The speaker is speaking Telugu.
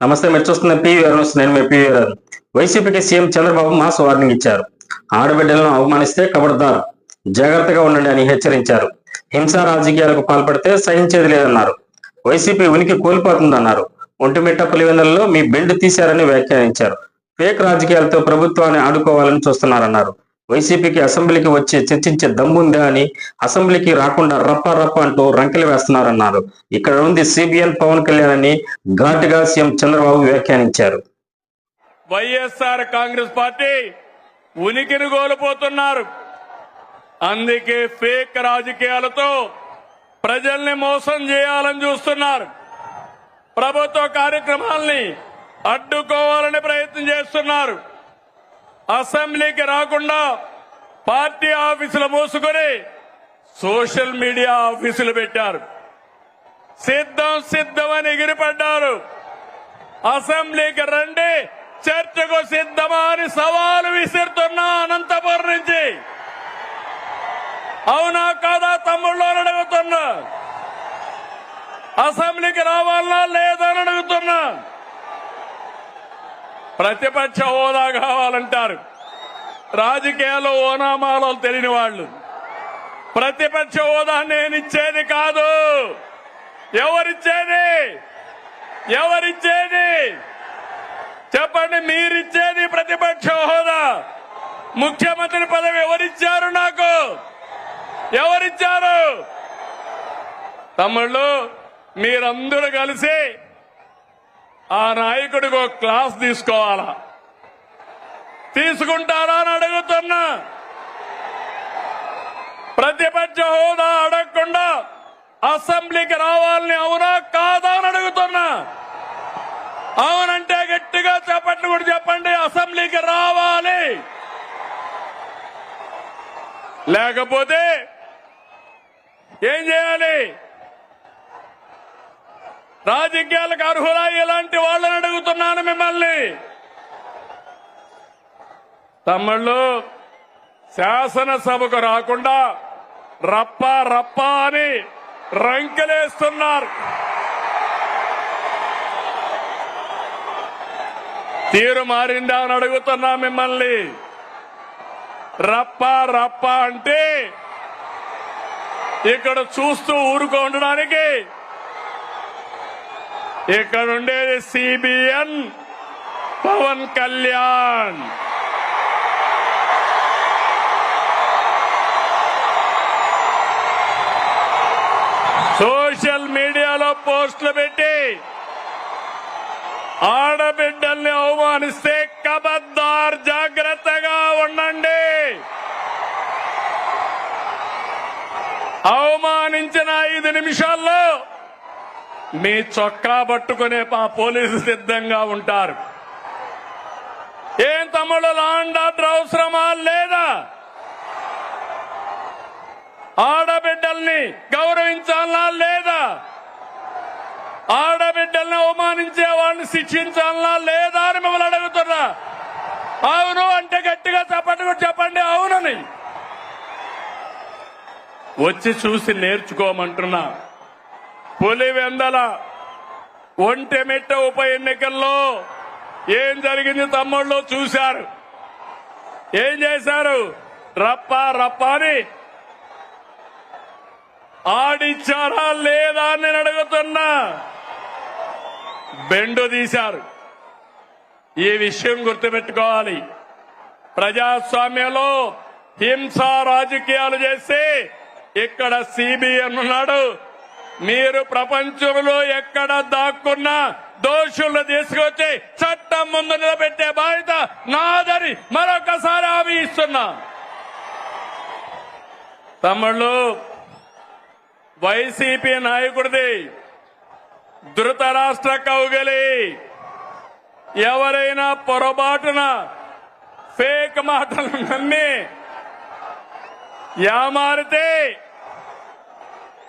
నమస్తే మీరు చూస్తున్న పివి న్యూస్ నేను మీ పివి రవి వైసీపీకి సీఎం చంద్రబాబు మాస్ వార్నింగ్ ఇచ్చారు. ఆడబిడ్డలను అవమానిస్తే కబడతారు జాగ్రత్తగా ఉండండి అని హెచ్చరించారు. హింసా రాజకీయాలకు పాల్పడితే సహించేది లేదన్నారు. వైసీపీ ఉనికి కోల్పోతుందన్నారు. ఒంటిమిట్ట పులివెందులలో మీ బెండ్ తీశారని వ్యాఖ్యానించారు. ఫేక్ రాజకీయాలతో ప్రభుత్వాన్ని ఆడుకోవాలని చూస్తున్నారన్నారు. వైసీపీకి అసెంబ్లీకి వచ్చి చర్చించే దమ్ముందా అని అసెంబ్లీకి రాకుండా రప్ప రప్ప అంటూ రంకెలు వేస్తున్నారన్నారు. ఇక్కడ ఉంది సిబిఎన్ పవన్ కళ్యాణ్ అని ఘాటుగా సీఎం చంద్రబాబు వ్యాఖ్యానించారు. వైఎస్ఆర్ కాంగ్రెస్ పార్టీ ఉనికిని కోల్పోతున్నారు. అందుకే ఫేక్ రాజకీయాలతో ప్రజల్ని మోసం చేయాలని చూస్తున్నారు. ప్రభుత్వ కార్యక్రమాల్ని అడ్డుకోవాలని ప్రయత్నం చేస్తున్నారు. అసెంబ్లీకి రాకుండా పార్టీ ఆఫీసులు మూసుకొని సోషల్ మీడియా ఆఫీసులు పెట్టారు. సిద్ధం సిద్ధమని ఎగిరిపడ్డారు. అసెంబ్లీకి రండి చర్చకు సిద్ధమా అని సవాలు విసిరుతున్నా అనంతపురం నుంచి. అవునా కాదా తమ్ముళ్ళు అని అడుగుతున్నా. అసెంబ్లీకి రావాలా లేదా అని అడుగుతున్నా. ప్రతిపక్ష హోదా కావాలంటారు. రాజకీయాల్లో ఓనామాలో తెలియని వాళ్ళు. ప్రతిపక్ష హోదా నేను ఇచ్చేది కాదు. ఎవరిచ్చేది? ఎవరిచ్చేది? చెప్పండి మీరిచ్చేది ప్రతిపక్ష హోదా? ముఖ్యమంత్రి పదవి ఎవరిచ్చారు నాకు? ఎవరిచ్చారు? తమ్ముళ్ళు మీరందరూ కలిసి ఆ నాయకుడికి ఒక క్లాస్ తీసుకోవాలా? తీసుకుంటారా అని అడుగుతున్నా. ప్రతిపక్ష హోదా అడగకుండా అసెంబ్లీకి రావాలని అవునా కాదా అని అడుగుతున్నా. అవునంటే గట్టిగా చెప్పండి కూడా చెప్పండి అసెంబ్లీకి రావాలి. లేకపోతే ఏం చేయాలి? రాజకీయాలకు అర్హులా అలాంటి వాళ్ళని అడుగుతున్నాను మిమ్మల్ని. తమ్ముళ్ళు శాసనసభకు రాకుండా రప్ప రప్ప అని రంకెలేస్తున్నారు. తీరు మారిందా అని అడుగుతున్నా మిమ్మల్ని. రప్ప రప్ప అంటే ఇక్కడ చూస్తూ ఊరుకో ఉండడానికి ఇక్కడ ఉండేది సిబిఎన్ పవన్ కళ్యాణ్. సోషల్ మీడియాలో పోస్టులు పెట్టి ఆడబిడ్డల్ని అవమానిస్తే కబద్దార్ జాగ్రత్తగా ఉండండి. అవమానించిన ఐదు నిమిషాల్లో మీ చొక్కా పట్టుకునే మా పోలీసు సిద్ధంగా ఉంటారు. ఏం తమ్ముడు లాండ్ ఆర్డర్ అవసరమా? లేదా? ఆడబిడ్డల్ని గౌరవించాలా? లేదా? ఆడబిడ్డల్ని అవమానించే వాళ్ళని శిక్షించాలా? లేదా అని మిమ్మల్ని అడుగుతున్నా. అవును అంటే గట్టిగా చెప్పండి కూడా చెప్పండి. అవునని. వచ్చి చూసి నేర్చుకోమంటున్నా. పులివెందల ఒంటెమిట్ట ఉప ఎన్నికల్లో ఏం జరిగింది తమ్ముళ్ళు చూశారు. ఏం చేశారు? రప్ప రప్ప అని ఆడిచ్చారా లేదా అని నేను అడుగుతున్నా. బెండు తీశారు. ఈ విషయం గుర్తుపెట్టుకోవాలి. ప్రజాస్వామ్యంలో హింస రాజకీయాలు చేస్తే ఇక్కడ సిబిఎన్ ఉన్నాడు. మీరు ప్రపంచంలో ఎక్కడ దాక్కున్నా దోషులను తీసుకొచ్చి చట్టం ముందు నిలబెట్టే బాధ్యత నాదని మరొకసారి హామీ ఇస్తున్నా తమ్ముళ్ళు వైసీపీ నాయకుడిది ధృతరాష్ట్ర కౌగలి. ఎవరైనా పొరపాటున ఫేక్ మాటలు నమ్మి యామారితే